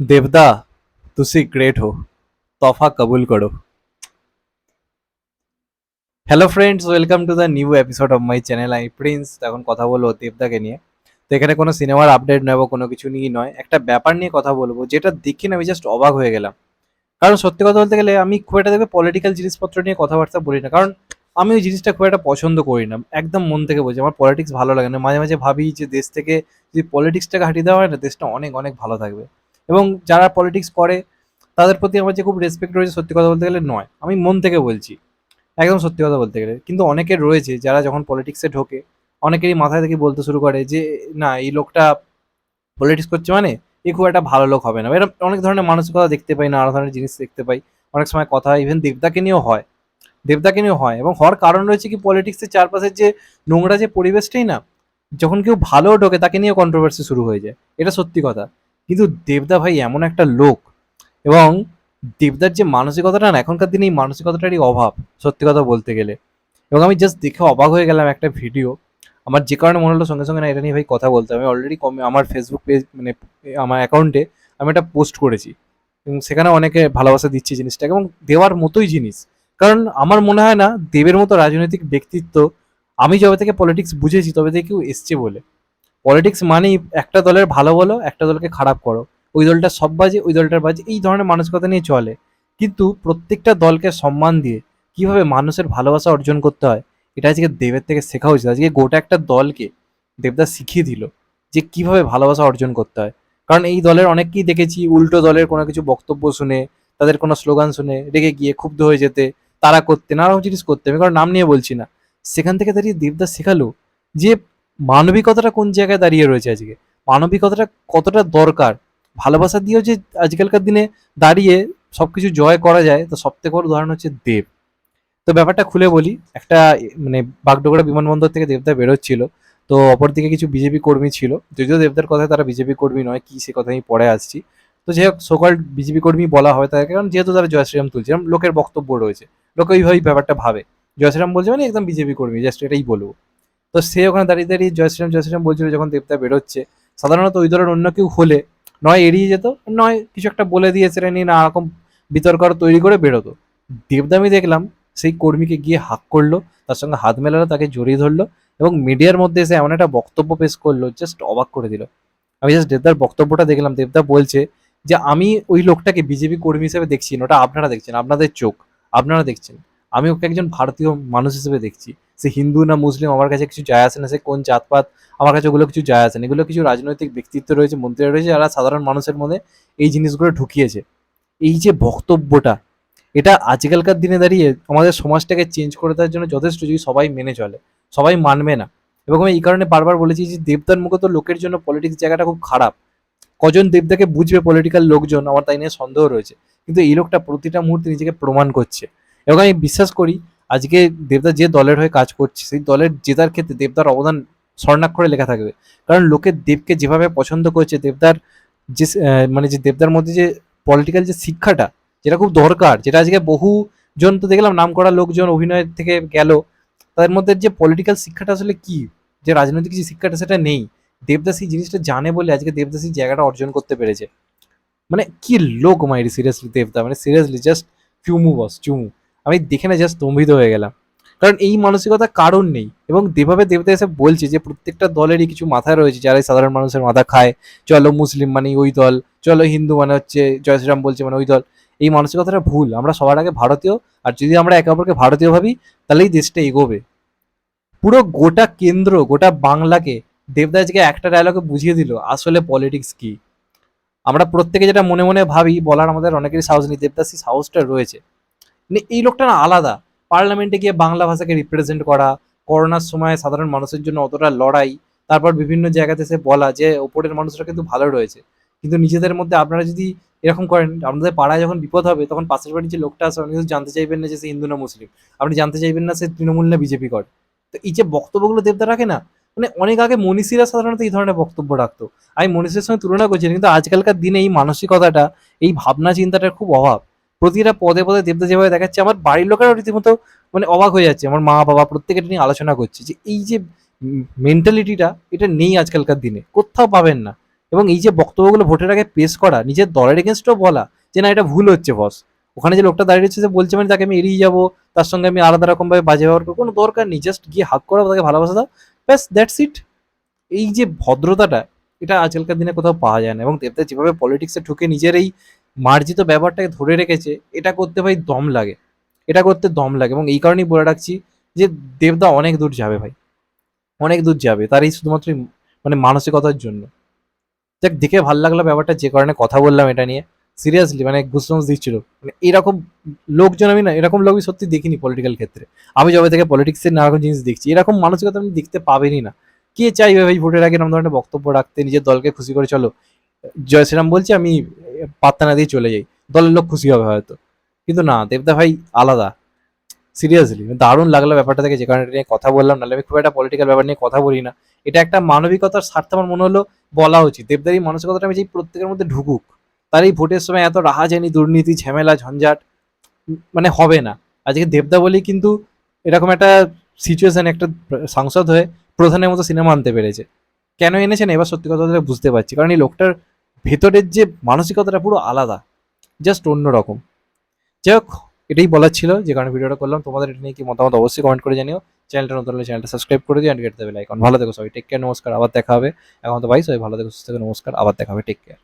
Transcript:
দেবদা ਤੁਸੀਂ গ্রেট হো তফা কবুল করো hello friends welcome to the new episode of my channel I Prince এখন কথা বলব দেবদাকে নিয়ে। তো এখানে কোনো সিনেমার আপডেট নয় কোনো কিছু নিয়ে নয়। একটা ব্যাপার নিয়ে কথা বলব, যেটা দেখে আমি জাস্ট অবাক হয়ে গেলাম। কারণ সত্যি কথা বলতে গেলে আমি খুব একটা দেখবে পলিটিক্যাল জিনিসপত্র নিয়ে কথাবার্তা বলি না। কারণ আমি ওই জিনিসটা খুব একটা পছন্দ করি না। একদম মন থেকে বলছি, আমার পলিটিক্স ভালো লাগে না। মাঝে মাঝে ভাবি যে দেশ থেকে যদি পলিটিক্সটাকে হাঁটিয়ে দেওয়া হয় না, দেশটা অনেক অনেক ভালো থাকবে। এবং যারা পলিটিক্স করে, তাদের প্রতি আমার যে খুব রেসপেক্ট রয়েছে সত্যি কথা বলতে গেলে নয়। আমি মন থেকে বলছি, একদম সত্যি কথা বলতে গেলে। কিন্তু অনেকের রয়েছে যারা যখন পলিটিক্সে ঢোকে, অনেকেরই মাথায় থেকে বলতে শুরু করে যে, না, এই লোকটা পলিটিক্স করছে মানে এ খুব একটা ভালো লোক হবে না। এরকম অনেক ধরনের মানসিকতা দেখতে পাই, নানা ধরনের জিনিস দেখতে পাই। অনেক সময় কথা ইভেন দেবদাকে নিয়েও হয়। দেবদাকে নিয়েও হয় এবং হওয়ার কারণ রয়েছে কি পলিটিক্সের চারপাশের যে নোংরা যে পরিবেশটাই না, যখন কেউ ভালো ঢোকে, তাকে নিয়ে কন্ট্রোভার্সি শুরু হয়ে যায়। এটা সত্যি কথা। কিন্তু দেবদা ভাই এমন একটা লোক এবং দেবদার যে মানসিকতাটা না, এখনকার দিনে এই মানসিকতাটারই অভাব, সত্যি কথা বলতে গেলে। এবং আমি জাস্ট দেখে অবাক হয়ে গেলাম একটা ভিডিও আমার যে কারণে মনে হলো সঙ্গে সঙ্গে না, এটা নিয়ে ভাই কথা বলতে আমি অলরেডি কমে, আমার ফেসবুক পেজ মানে আমার অ্যাকাউন্টে আমি একটা পোস্ট করেছি। এবং সেখানে অনেকে ভালোবাসা দিচ্ছে জিনিসটাকে এবং দেওয়ার মতোই জিনিস। কারণ আমার মনে হয় না, দেবের মতো রাজনৈতিক ব্যক্তিত্ব আমি যবে থেকে পলিটিক্স বুঝেছি, তবে থেকে কেউ এসছে বলে। পলিটিক্স মানেই একটা দলের ভালো বলো, একটা দলকে খারাপ করো। ওই দলটা সব বাজে, ওই দলটার বাজে, এই ধরনের মানসিকতা নিয়ে চলে। কিন্তু প্রত্যেকটা দলকে সম্মান দিয়ে কীভাবে মানুষের ভালোবাসা অর্জন করতে হয়, এটা আজকে দেবের থেকে শেখা উচিত। আজকে গোটা একটা দলকে দেবদাস শিখিয়ে দিল যে কীভাবে ভালোবাসা অর্জন করতে হয়। কারণ এই দলের অনেককেই দেখেছি, উল্টো দলের কোনো কিছু বক্তব্য শুনে, তাদের কোনো স্লোগান শুনে, রেগে গিয়ে ক্ষুব্ধ হয়ে যেতে, তারা করতে নানা জিনিস করতে। আমি কারণ নাম নিয়ে বলছি না। সেখান থেকে দাঁড়িয়ে দেবদাস শেখালো যে মানবিকতাটা কোন জায়গায় দাঁড়িয়ে রয়েছে আজকে? মানবিকতাটা কতটা দরকার? ভালোবাসা দিয়েও যে আজকালকার দিনে দাঁড়িয়ে সবকিছু জয় করা যায়, তো সব থেকে বড় উদাহরণ হচ্ছে দেব। তো ব্যাপারটা খুলে বলি, একটা মানে বাগডোগরা বিমানবন্দর থেকে দেবদা বেরোচ্ছিল, তো অপরদিকে কিছু বিজেপি কর্মী ছিল, যদিও দেবদার কথায় তারা বিজেপি কর্মী নয়, কি সে কথা আমি পরে আসছি। তো যে হোক সকল বিজেপি কর্মী বলা হয় তাদের কারণ যেহেতু তারা জয়শ্রীরাম তুলছে লোকের বক্তব্য রয়েছে, লোকে ওইভাবেই ব্যাপারটা ভাবে। জয়শ্রীরাম বলছে মানে একদম বিজেপি কর্মী, জাস্ট এটাই বলব। তো সে ওখানে দাঁড়িয়ে দাঁড়িয়ে জয় শ্রীরাম জয় শ্রীরাম বলছিল যখন দেবতা বেরোচ্ছে, সাধারণত ওই দলের অন্য কেউ হলে নয় এড়িয়ে যেত, নয় কিছু একটা বলে দিয়ে সেটা নিয়ে নানা রকম বিতর্ক তৈরি করে বেরোতো। দেবদামি দেখলাম সেই কর্মীকে গিয়ে হাক করল, তার সঙ্গে হাত মেলালো, তাকে জড়িয়ে ধরলো এবং মিডিয়ার মধ্যে এসে এমন একটা বক্তব্য পেশ করল জাস্ট অবাক করে দিল। আমি জাস্ট দেবদার বক্তব্যটা দেখলাম, দেবদা বলছে যে, আমি ওই লোকটাকে বিজেপি কর্মী হিসেবে দেখছি না, ওটা আপনারা দেখছেন, আপনাদের চোখ, আপনারা দেখছেন। আমি ওকে একজন ভারতীয় মানুষ হিসেবে দেখছি। সে হিন্দু না মুসলিম, আমার কাছে কিছু যায় আসে না, সে কোন জাতপাত, আমার কাছে ওগুলো কিছু যায় আসে না। এগুলো কিছু রাজনৈতিক ব্যক্তিত্ব রয়েছে, মন্ত্রীরা রয়েছে, যারা সাধারণ মানুষের মধ্যে এই জিনিসগুলো ঢুকিয়েছে। এই যে বক্তব্যটা, এটা আজকালকার দিনে দাঁড়িয়ে আমাদের সমাজটাকে চেঞ্জ করে দেওয়ার জন্য যথেষ্ট যদি সবাই মেনে চলে, সবাই মানবে না। এবং আমি এই কারণে বারবার বলেছি যে দেবদার মুখে তো লোকের জন্য পলিটিক্স জায়গাটা খুব খারাপ। কজন দেবদাকে বুঝবে পলিটিক্যাল লোকজন? আমার তাই নিয়ে সন্দেহ রয়েছে। কিন্তু এই লোকটা প্রতিটা মুহূর্তে নিজেকে প্রমাণ করছে। এবং আমি বিশ্বাস করি আজকে দেবদা যে দলের হয়ে কাজ করছে, সেই দলের জেতার ক্ষেত্রে দেবদার অবদান স্বর্ণাক্ষরে লেখা থাকবে। কারণ লোকে দেবকে যেভাবে পছন্দ করছে, দেবদার যে মানে যে দেবদার মধ্যে যে পলিটিক্যাল যে শিক্ষাটা, যেটা খুব দরকার, যেটা আজকে বহু জন তো দেখলাম নাম করা লোকজন অভিনয়ের থেকে গেল, তাদের মধ্যে যে পলিটিক্যাল শিক্ষাটা আসলে কি? যে রাজনৈতিক যে শিক্ষাটা সেটা নেই। দেবদাস এই জিনিসটা জানে বলে আজকে দেবদাস এই জায়গাটা অর্জন করতে পেরেছে। মানে কি লোক মাইরি সিরিয়াসলি দেবদা মানে সিরিয়াসলি জাস্ট চুমু বস চুমু। আমি দেখে না জাস্ট স্তম্ভিত হয়ে গেলাম। কারণ এই মানসিকতা কারণ নেই। এবং যেভাবে দেবতা এসে বলছে যে প্রত্যেকটা দলেরই কিছু মাথা রয়েছে, যারা সাধারণ মানুষের মাথা খায়, চলো মুসলিম মানে ওই দল, চলো হিন্দু মানে হচ্ছে জয় শ্রীরাম বলছে মানে ওই দল, এই মানসিকতাটা ভুল। আমরা সবার আগে ভারতীয়, আর যদি আমরা একে অপরকে ভারতীয় ভাবি, তাহলেই দেশটা এগোবে। পুরো গোটা কেন্দ্র, গোটা বাংলাকে দেবদাসকে একটা ডায়লগে বুঝিয়ে দিল, আসলে পলিটিক্স কি? আমরা প্রত্যেকে যেটা মনে মনে ভাবি, বলার আমাদের অনেকেরই সাহস নেই দেবদাসী সাহসটা রয়েছে। এই লোকটা না আলাদা। পার্লামেন্টে গিয়ে বাংলা ভাষাকে রিপ্রেজেন্ট করা, করোনার সময় সাধারণ মানুষের জন্য অতটা লড়াই, তারপর বিভিন্ন জায়গাতে সে বলা যে ওপরের মানুষরা কিন্তু ভালো রয়েছে। কিন্তু নিজেদের মধ্যে আপনারা যদি এরকম করেন আপনাদের পাড়ায় যখন বিপদ হবে, তখন পাশের বাড়ির যে লোকটা আছে আপনি জানতে চাইবেন না যে সে হিন্দু না মুসলিম। আপনি জানতে চাইবেন না সে তৃণমূল না বিজেপি করে। তো এই যে বক্তব্যগুলো দেবতা রাখে না মানে অনেক আগে মনীষীরা সাধারণত এই ধরনের বক্তব্য রাখতো। আমি মনীষীর সঙ্গে তুলনা করছি কিন্তু আজকালকার দিনে এই মানসিকতাটা, এই ভাবনা চিন্তাটার খুব অভাব। প্রতিটা পদে পদে দেবদা যেভাবে দেখাচ্ছে, আমার বাড়ির লোকেরাও রীতিমতো মানে অবাক হয়ে যাচ্ছে। আমার মা বাবা প্রত্যেকে এটা নিয়ে আলোচনা করছে যে এই যে মেন্টালিটিটা এটা নেই আজকালকার দিনে, কোথাও পাবেন না। এবং এই যে বক্তব্যগুলো ভোটের আগে পেশ করা, নিজের দলের এগেনস্টও বলা, যে না, এটা ভুল হচ্ছে বস ওখানে যে লোকটা দাঁড়িয়ে রয়েছে বলছে মানে তাকে আমি এড়িয়ে যাব, তার সঙ্গে আমি আলাদা রকমভাবে বাজে ব্যবহার করব, কোনো দরকার নেই জাস্ট গিয়ে হাক করা তাকে ভালোবাসা দাও, ব্যাস দ্যাটস ইট এই যে ভদ্রতাটা, এটা আজকালকার দিনে কোথাও পাওয়া যায় না। এবং দেবদা যেভাবে পলিটিক্সে ঢুকে নিজের এই মার্জিত ব্যাপারটাকে ধরে রেখেছে, এটা করতে ভাই দম লাগে। এটা করতে দম লাগে এবং এই কারণেই বলে রাখছি যে দেবদা অনেক দূর যাবে ভাই। অনেক দূর যাবে, তার এই শুধুমাত্র মানে মানসিকতার জন্য। যাক দেখে ভালো লাগল ব্যাপারটা, যে কারণে কথা বললাম এটা নিয়ে। সিরিয়াসলি মানে গুসবাম্স দিচ্ছিল। মানে এরকম লোকজন আমি না, এরকম লোক সত্যি দেখিনি পলিটিক্যাল ক্ষেত্রে। আমি যবে থেকে পলিটিক্সের নানা রকম জিনিস দেখছি, এরকম মানসিকতা আমি দেখতে পাবেনই না। কে চাইবে ভাই ভোটের আগে এরকম ধরনের বক্তব্য রাখতে, নিজের দলকে খুশি করে চলো? জয় শ্রীরাম বলছি, আমি পাত্তা না দিয়ে চলে যাই। দলের লোক খুশি হবে হয়তো। কিন্তু না, দেবদা ভাই আলাদা। সিরিয়াসলি দারুণ লাগল ব্যাপারটা থেকে যে কারণে নিয়ে কথা বললাম। নাহলে আমি খুব একটা পলিটিক্যাল ব্যাপার নিয়ে কথা বলি না। এটা একটা মানবিকতার স্বার্থে আমার মনে হলো বলা উচিত। দেবদার মানসিকতাটা আমি চাই প্রত্যেকের মধ্যে ঢুকুক, তার এই ভোটের সময় এত রাহা রাহাজানি, দুর্নীতি, ঝামেলা, ঝঞ্ঝাট মানে হবে না। আজকে দেবদা বলি কিন্তু এরকম একটা সিচুয়েশন একটা সাংসদ হয়ে প্রধানের মতো সিনেমা আনতে পেরেছে। কেন এনেছেন? এবার সত্যি কথা বুঝতে পারছি। কারণ এই লোকটার ভেতরের যে মানসিকতাটা পুরো আলাদা জাস্ট অন্যরকম। যাই হোক, এটাই বলার ছিল যে কারণে ভিডিওটা করলাম। তোমাদের এটা নিয়ে কি মতামত অবশ্যই কমেন্ট করে জানিও। চ্যানেলটা নতুন হলে চ্যানেলটা সাবস্ক্রাইব করে দিও অ্যান্ড গেট দেবে লাইকন ভালো থেকো সবাই টেক কেয়ার নমস্কার, আবার দেখা হবে। এখন তো ভাই সবাই ভালো থেকো, সুস্থ থেকো, নমস্কার, আবার দেখা হবে টেক কেয়ার